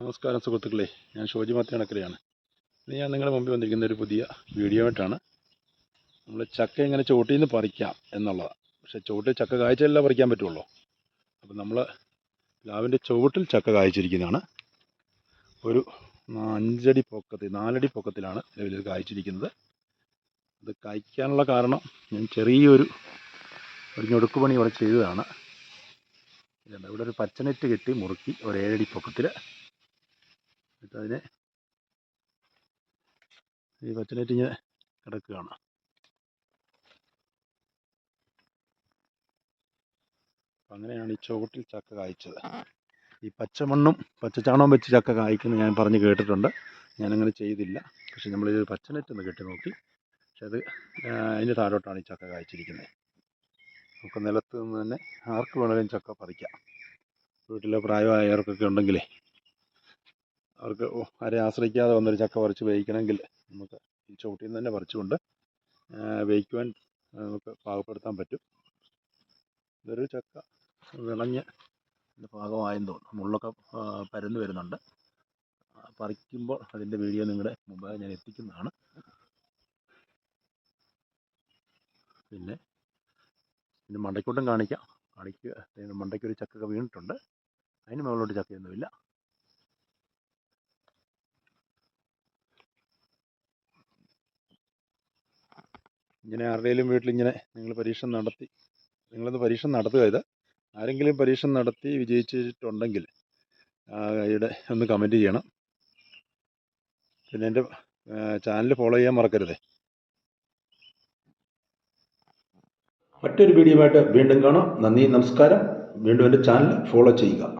നമസ്കാരം സുഹൃത്തുക്കളെ. ഞാൻ ഷോജി മാത്യണക്കരയാണ്. ഇന്ന് ഞാൻ നിങ്ങളുടെ മുമ്പിൽ വന്നിരിക്കുന്ന ഒരു പുതിയ വീഡിയോ ആയിട്ടാണ് നമ്മൾ ചക്ക എങ്ങനെ ചോട്ടിൽ നിന്ന് പറിക്കാം എന്നുള്ളതാണ് പക്ഷേ ചുവട്ടിൽ ചക്ക കായ്ച്ചല്ല പറിക്കാൻ പറ്റുള്ളൂ. അപ്പം നമ്മൾ പ്ലാവിന്റെ ചുവട്ടിൽ ചക്ക കായ്ച്ചിരിക്കുന്നതാണ്. ഒരു അഞ്ചടി പൊക്കത്തിൽ നാലടി പൊക്കത്തിലാണ് നിലവിൽ കായ്ച്ചിരിക്കുന്നത്. അത് കായ്ക്കാനുള്ള കാരണം ഞാൻ ചെറിയൊരു ഒരു ഞൊടുക്ക് പണി ഇവിടെ ചെയ്തതാണ്. ഇവിടെ ഒരു പച്ചനെറ്റ് കെട്ടി മുറുക്കി ഒരു ഏഴടി പൊക്കത്തിൽ എന്നിട്ട് അതിനെ ഈ പച്ചനെറ്റ് ഇങ്ങനെ കിടക്കുകയാണ്. അങ്ങനെയാണ് ഈ ചുവട്ടിൽ ചക്ക കായ്ച്ചത്. ഈ പച്ചമണ്ണും പച്ചച്ചാണവും വെച്ച് ചക്ക കായ്ക്കുന്നത് ഞാൻ പറഞ്ഞ് കേട്ടിട്ടുണ്ട്. ഞാനങ്ങനെ ചെയ്തില്ല. പക്ഷെ നമ്മളിത് പച്ചനെറ്റ് ഒന്ന് കെട്ടി നോക്കി. പക്ഷെ അത് അതിന്റെ താഴോട്ടാണ് ഈ ചക്ക കായ്ച്ചിരിക്കുന്നത്. നമുക്ക് നിലത്ത് നിന്ന് തന്നെ ആർക്ക് വേണമെങ്കിലും ചക്ക പറിക്കാം. വീട്ടിലെ പ്രായമായവർക്കൊക്കെ ഉണ്ടെങ്കിലേ അവർക്ക് ആരെയും ആരെ ആശ്രയിക്കാതെ വന്നൊരു ചക്ക പറിച്ച് വേവിക്കണമെങ്കിൽ നമുക്ക് ഈ ചുവട്ടിൽ നിന്ന് തന്നെ പറിച്ചുകൊണ്ട് വേവിക്കുവാൻ നമുക്ക് പാകപ്പെടുത്താൻ പറ്റും. ഇതൊരു ചക്ക വിളഞ്ഞ് പാകമായെന്ന് തോന്നുന്നു മുള്ളൊക്കെ പരന്നു വരുന്നുണ്ട്. പറിക്കുമ്പോൾ അതിന്റെ വീഡിയോ നിങ്ങളുടെ മുമ്പാകെ ഞാൻ എത്തിക്കുന്നതാണ്. പിന്നെ പിന്നെ മണ്ടയ്ക്കോട്ടും കാണിക്കാം. മണ്ടയ്ക്കൊരു മണ്ടയ്ക്ക് ഒരു ചക്ക വീണിട്ടുണ്ട്. അതിന് മുകളിലോട്ട് ചക്കയൊന്നുമില്ല. ഇങ്ങനെ ആരുടെയും വീട്ടിൽ ഇങ്ങനെ നിങ്ങൾ പരീക്ഷ നടത്തി നിങ്ങളൊന്ന് പരീക്ഷ നടത്തുക ഇത്. ആരെങ്കിലും പരീക്ഷ നടത്തി വിജയിച്ചിട്ടുണ്ടെങ്കിൽ ഇവിടെ ഒന്ന് കമന്റ് ചെയ്യണം. പിന്നെ എന്റെ ചാനൽ ഫോളോ ചെയ്യാൻ മറക്കരുതേ. മറ്റൊരു വീഡിയോ ആയിട്ട് വീണ്ടും കാണാം. നന്ദി നമസ്കാരം. വീണ്ടും എന്റെ ചാനൽ ഫോളോ ചെയ്യുക.